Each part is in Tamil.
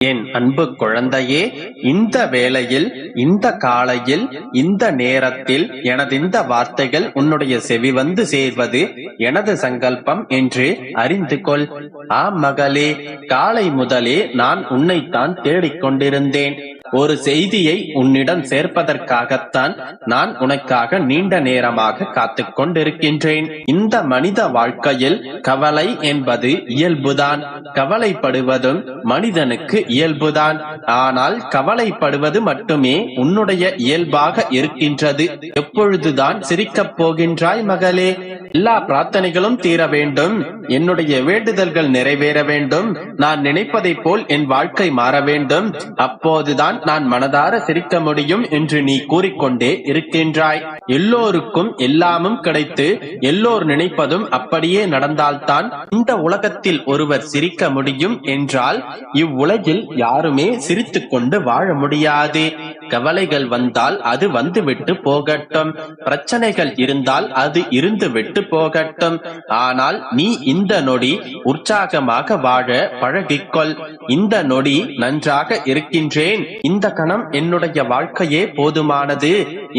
என் அன்பு குழந்தையே இந்த வேளையில் இந்த காலையில் இந்த நேரத்தில் எனது இந்த வார்த்தைகள் உன்னுடைய செவி வந்து சேர்வது எனது சங்கல்பம் என்று அறிந்து கொள். ஆ மகளே காலை முதலே நான் உன்னைத்தான் தேடிக் கொண்டிருந்தேன் ஒரு செய்தியை உன்னிடம் சேர்ப்பதற்காகத்தான் நான் உனக்காக நீண்ட நேரமாக காத்து கொண்டிருக்கின்றேன். இந்த மனித வாழ்க்கையில் கவலை என்பது இயல்புதான். கவலைப்படுவதும் மனிதனுக்கு இயல்புதான். ஆனால் கவலைப்படுவது மட்டுமே உன்னுடைய இயல்பாக இருக்கின்றது. எப்பொழுதுதான் சிரிக்கப் போகின்றாய் மகளே? எல்லா பிரார்த்தனைகளும் தீர வேண்டும். என்னுடைய வேண்டுதல்கள் நிறைவேற வேண்டும். நான் நினைப்பதை போல் என் வாழ்க்கை மாற வேண்டும். அப்போதுதான் நான் மனதார சிரிக்க முடியும் என்று நீ கூறிக்கொண்டே இருக்கின்றாய். எல்லோருக்கும் எல்லாமும் கிடைத்து எல்லோர் நினைப்பதும் அப்படியே நடந்தால்தான் இந்த உலகத்தில் ஒருவர் சிரிக்க முடியும் என்றால் இவ்வுலகில் யாருமே சிரித்துக் கொண்டு வாழ முடியாது. கவலைகள் வந்தால் அது வந்துவிட்டு போகட்டும். பிரச்சனைகள் இருந்தால் அது இருந்து விட்டு போகட்டும். ஆனால் நீ இந்த நொடி உற்சாகமாக வாழ பழகிக்கொள். இந்த நொடி நன்றாக இருக்கின்றேன். இந்த கணம் என்னுடைய வாழ்க்கையே போதுமானது.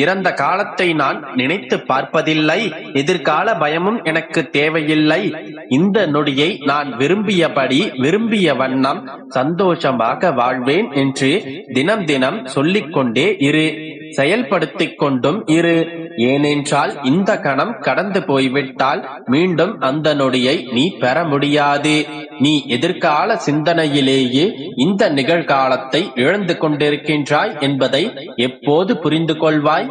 இறந்த காலத்தை நான் நினைத்து பார்ப்பதில்லை. எதிர்கால பயமும் எனக்கு தேவையில்லை. இந்த நொடியை நான் விரும்பியபடி விரும்பிய வண்ணம் சந்தோஷமாக வாழ்வேன் என்று தினம் தினம் சொல்லிக் கொண்டே இரு. செயல்படுத்திக் கொண்டும் இரு. ஏனென்றால் இந்த கணம் கடந்து போய்விட்டால் மீண்டும் அந்த நொடியை நீ பெற முடியாது. நீ எதிர்கால சிந்தனையிலேயே இந்த நிகழ்காலத்தை இழந்து கொண்டிருக்கின்றாய் என்பதை எப்போது புரிந்து கொள்வாய்?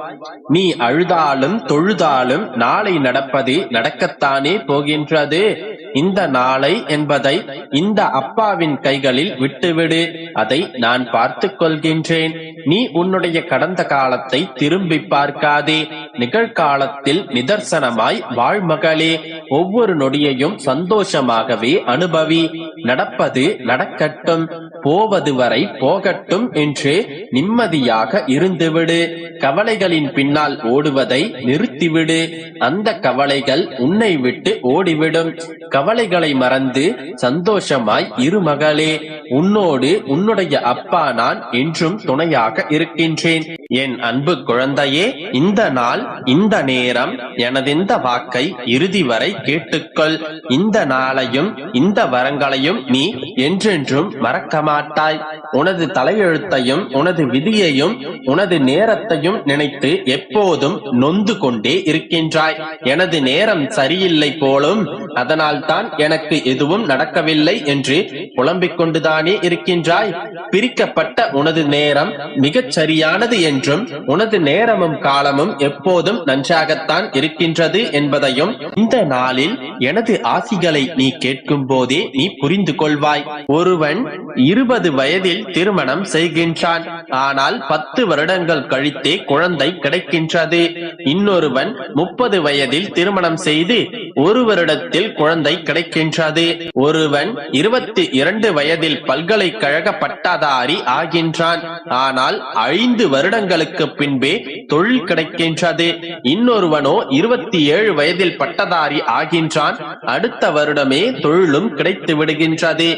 நீ அழுதாலும் தொழுதாலும் நாளை நடப்பது நடக்கத்தானே போகின்றது. இந்த நாளை என்பதை இந்த அப்பாவின் கைகளில் விட்டுவிடு. அதை நான் பார்த்துக் கொள்கின்றேன் நீ உன்னுடைய கடந்த காலத்தை திரும்பி பார்க்காதே. நிகழ்காலத்தில் நிதர்சனமாய் வாழ்மகளே ஒவ்வொரு நொடியையும் சந்தோஷமாகவே அனுபவி நடப்பது நடக்கட்டும் போவது வரை போகட்டும் என்று நிம்மதியாக இருந்துவிடு. கவலைகளின் பின்னால் ஓடுவதை நிறுத்திவிடு. அந்த கவலைகள் உன்னை விட்டு ஓடிவிடும். கவலைகளை மறந்து சந்தோஷமாய் இரு மகளே உன்னோடு உன்னுடைய அப்பா நான் என்றும் துணையாக இருக்கின்றேன். என் அன்பு குழந்தையே இந்த நாள் இந்த நேரம் எனதிந்த வாக்கை இறுதி வரை கேட்டுக்கொள். இந்த நாளையும் இந்த வரங்களையும் நீ என்றென்றும் மறக்க மாட்டாய் உனது தலையெழுத்தையும் உனது விதியையும் உனது நேரத்தையும் நினைத்து எப்போதும் நொந்து கொண்டே இருக்கின்றாய். எனது நேரம் சரியில்லை போலும் அதனால்தான் எனக்கு எதுவும் நடக்கவில்லை என்று புலம்பிக் கொண்டுதானே இருக்கின்றாய். பிரிக்கப்பட்ட உனது நேரம் மிகச் சரியானது என்றும் உனது நேரமும் காலமும் எப்போதும் நன்றாகத்தான் இருக்கின்றது என்பதையும் இந்த நாளில் எனது ஆசிகளை நீ கேட்கும் போதே நீ புரிந்து கொள்வாய். ஒருவன் இருபது வயதில் திருமணம் செய்கின்றான். ஆனால் பத்து வருடங்கள் கழித்தே குழந்தை கிடைக்கின்றது. இன்னொருவன் முப்பது வயதில் திருமணம் செய்து ஒரு வருடத்தில் குழந்தை கிடைக்கின்றது. ஒருவன் இருபத்தி இரண்டு வயதில் பல்கலைக்கழக பட்டதாரி ஆகின்றான். ஆனால் ஐந்து வருடங்களுக்கு பின்பே தொழில் கிடைக்கின்றது. இன்னொருவனோ இருபத்தி ஏழு வயதில் பட்டதாரி ஆகின்றான். அடுத்த வருடமே தொழிலும் கிடைத்து விடுகின்றது.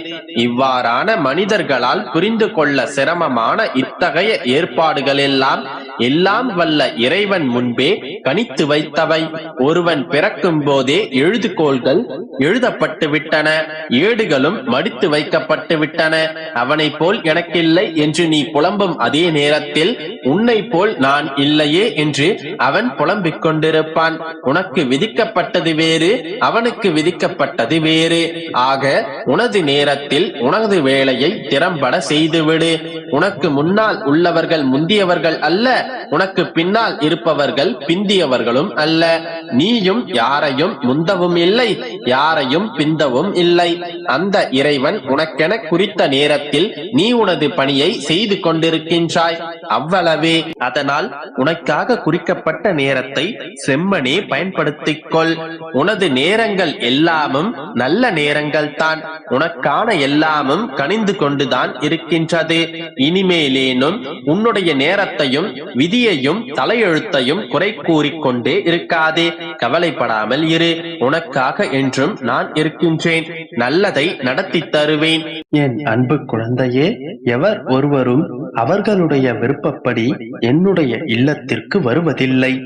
இவ்வாறான மனிதர்களால் புரிந்து கொள்ள சிரமமான இத்தகைய ஏற்பாடுகள் எல்லாம் எல்லாம் வல்ல இறைவன் முன்பே கணித்து வைத்தவை. ஒருவன் பிறக்கும் போதே எழுதுகோள்கள் எழுதப்பட்டு விட்டன. ஏடுகளும் மடித்து வைக்கப்பட்டு விட்டன. அவனை போல் எனக்கில்லை என்று நீ புலம்பும் அதே நேரத்தில் உன்னை போல் நான் இல்லையே என்று அவன் புலம்பிக் கொண்டிருப்பான். உனக்கு விதிக்கப்பட்டது வேறு அவனுக்கு விதிக்கப்பட்டது வேறு. ஆக உனது நேரத்தில் உனது வேலையை திறம்பட செய்துவிடு. உனக்கு முன்னால் உள்ளவர்கள் முந்தியவர்கள் அல்ல உனக்கு பின்னால் இருப்பவர்கள் பிந்தி முந்தியவர்களும் அல்ல. நீயும் யாரையும் முந்தவும் இல்லை. யாரையும் பிந்தவும் இல்லை. அந்த இறைவன் உனக்கென குறித்த நேரத்தில் நீ உனது பணியை செய்து கொண்டிருக்கின்றாய். அவ்வளவே. அதனால் உனக்காக குறிக்கப்பட்ட நேரத்தை செம்மனே பயன்படுத்திக் கொள் உனது நேரங்கள் எல்லாமும் நல்ல நேரங்கள் தான் உனக்கான எல்லாமும் கனிந்து கொண்டுதான் இருக்கின்றது. இனிமேலேனும் உன்னுடைய நேரத்தையும் விதியையும் தலையெழுத்தையும் குறை கூறிக்கொண்டே இருக்காதே. கவலைப்படாமல் இரு. உனக்காக என்றும் நான் இருக்கின்றேன். நல்லதை நடத்தி தருவேன். என் அன்பு குழந்தையே எவர் ஒருவரும் அவர்களுடைய விருப்பப்படி என்னுடைய இல்லத்திற்கு வருவதில்லை.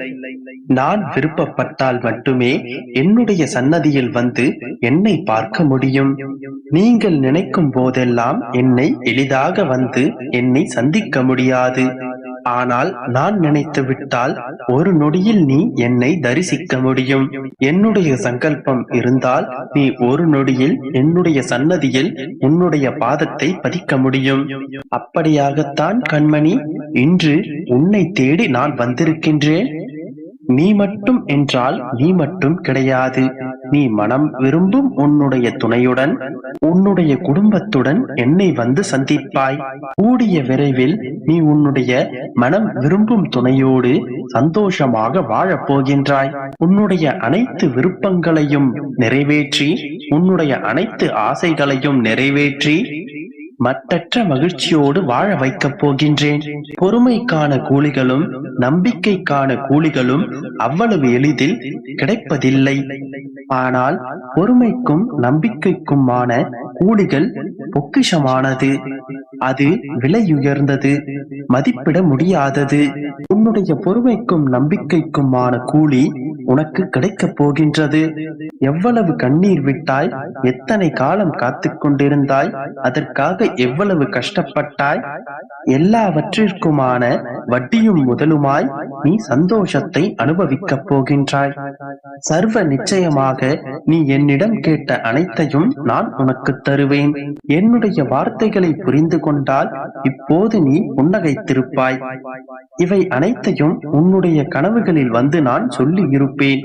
நான் விருப்பப்பட்டால் மட்டுமே என்னுடைய சன்னதியில் வந்து என்னை பார்க்க முடியும். நீங்கள் நினைக்கும் போதெல்லாம் என்னை எளிதாக வந்து என்னை சந்திக்க முடியாது. ஆனால் நான் நினைத்து விட்டால் ஒரு நொடியில் நீ என்னை தரிசிக்க முடியும். என்னுடைய சங்கல்பம் இருந்தால் நீ ஒரு நொடியில் என்னுடைய சன்னதியில் உன்னுடைய பாதத்தை பதிக்க முடியும். அப்படியாகத்தான் கண்மணி இன்று உன்னை தேடி நான் வந்திருக்கின்றேன். நீ மட்டும் என்றால் நீ மட்டும் கிடையாது. நீ மனம் விரும்பும் உன்னுடைய துணையுடன் உன்னுடைய குடும்பத்துடன் என்னை வந்து சந்திப்பாய். கூடிய விரைவில் நீ உன்னுடைய மனம் விரும்பும் துணையோடு சந்தோஷமாக வாழப் போகின்றாய். உன்னுடைய அனைத்து விருப்பங்களையும் நிறைவேற்றி உன்னுடைய அனைத்து ஆசைகளையும் நிறைவேற்றி மட்டற்ற மகிழ்ச்சியோடு வாழ வைக்கப் போகின்றேன். பொறுமைக்கான கூலிகளும் நம்பிக்கைக்கான கூலிகளும் அவ்வளவு எளிதில் கிடைப்பதில்லை. ஆனால் பொறுமைக்கும் நம்பிக்கைக்குமான கூலிகள் பொக்கிஷமானது. அது விலையுயர்ந்தது மதிப்பிட முடியாதது. உன்னுடைய பொறுமைக்கும் நம்பிக்கைக்குமான கூலி உனக்கு கிடைக்கப் போகின்றது. எவ்வளவு கண்ணீர் விட்டாய் எத்தனை காலம் காத்துக் கொண்டிருந்தாய் அதற்காக எவ்வளவு கஷ்டப்பட்டாய். எல்லாவற்றிற்குமான வட்டியும் முதலுமாய் நீ சந்தோஷத்தை அனுபவிக்கப் போகின்றாய். சர்வ நிச்சயமாக நீ என்னிடம் கேட்ட அனைத்தையும் நான் உனக்கு தருவேன். என்னுடைய வார்த்தைகளை புரிந்து கொண்டால் இப்போது நீ புன்னகைத்திருப்பாய். இவை அனைத்தையும் உன்னுடைய கனவுகளில் வந்து நான் சொல்லி இருப்பேன்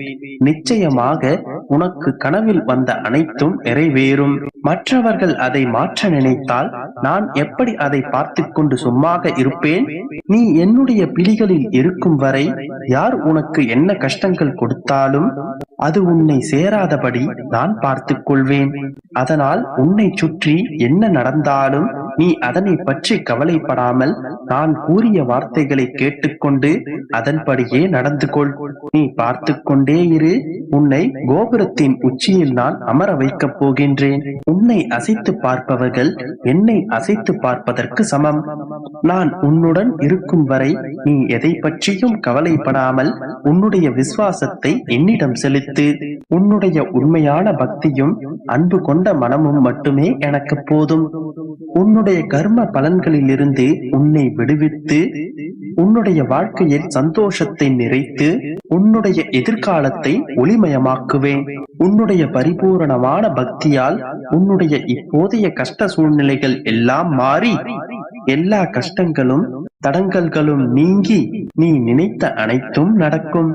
நிச்சயமாக உனக்கு கனவில் வந்த அனைத்தும் நிறைவேறும். மற்றவர்கள் அதை மாற்ற நினைத்தால் நான் எப்படி அதை பார்த்து கொண்டு சும்மாக இருப்பேன்? நீ என்னுடைய பிடிகளில் இருக்கும் வரை யார் உனக்கு என்ன கஷ்டங்கள் கொடுத்தாலும் அது உன்னை சேராதபடி நான் பார்த்துக் கொள்வேன். அதனால் உன்னை சுற்றி என்ன நடந்தாலும் நீ அதனை பற்றி கவலைப்படாமல் நான் கூறிய வார்த்தைகளை கேட்டுக்கொண்டு அதன்படியே நடந்து கொள் நீ பார்த்து கொண்டே இரு. உன்னை கோபுரத்தின் உச்சியில் நான் அமர வைக்கப் போகின்றேன். உன்னை அசைத்து பார்ப்பவர்கள் என்னை அசைத்து பார்ப்பதற்கு சமம். நான் உன்னுடன் இருக்கும் வரை நீ எதை பற்றியும் கவலைப்படாமல் உன்னுடைய விசுவாசத்தை என்னிடம் செலுத்து. உன்னுடைய உண்மையான பக்தியும் அன்பு கொண்ட மனமும் மட்டுமே எனக்கு போதும். உன்னுடைய கர்ம பலன்களிலிருந்து உன்னை விடுவித்து உன்னுடைய வாழ்க்கையில் சந்தோஷத்தை நிறைத்து உன்னுடைய எதிர்காலத்தை ஒளிமயமாக்குவேன். உன்னுடைய பரிபூரணமான பக்தியால் உன்னுடைய இப்போதைய கஷ்ட சூழ்நிலைகள் எல்லாம் மாறி எல்லா கஷ்டங்களும் தடங்கல்களும் நீங்கி நீ நினைத்த அனைத்தும் நடக்கும்.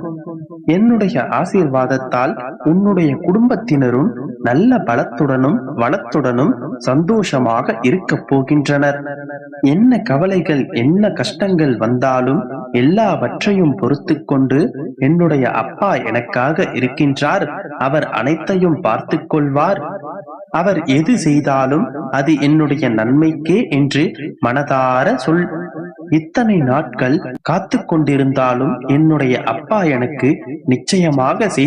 என்னுடைய ஆசீர்வாதத்தால் உன்னுடைய குடும்பத்தினரும் நல்ல பலத்துடனும் வளத்துடனும் சந்தோஷமாக இருக்க போகின்றனர். என்ன கவலைகள் என்ன கஷ்டங்கள் வந்தாலும் எல்லாவற்றையும் பொறுத்து கொண்டு என்னுடைய அப்பா எனக்காக இருக்கின்றார். அவர் அனைத்தையும் பார்த்து கொள்வார். அவர் எது செய்தாலும் அது என்னுடைய நன்மைக்கே என்று மனதார சொல் இத்தனை நாட்கள் காத்து கொண்டிருந்தாலும் என்னுடைய அப்பா எனக்கு நிச்சயமாக செய்து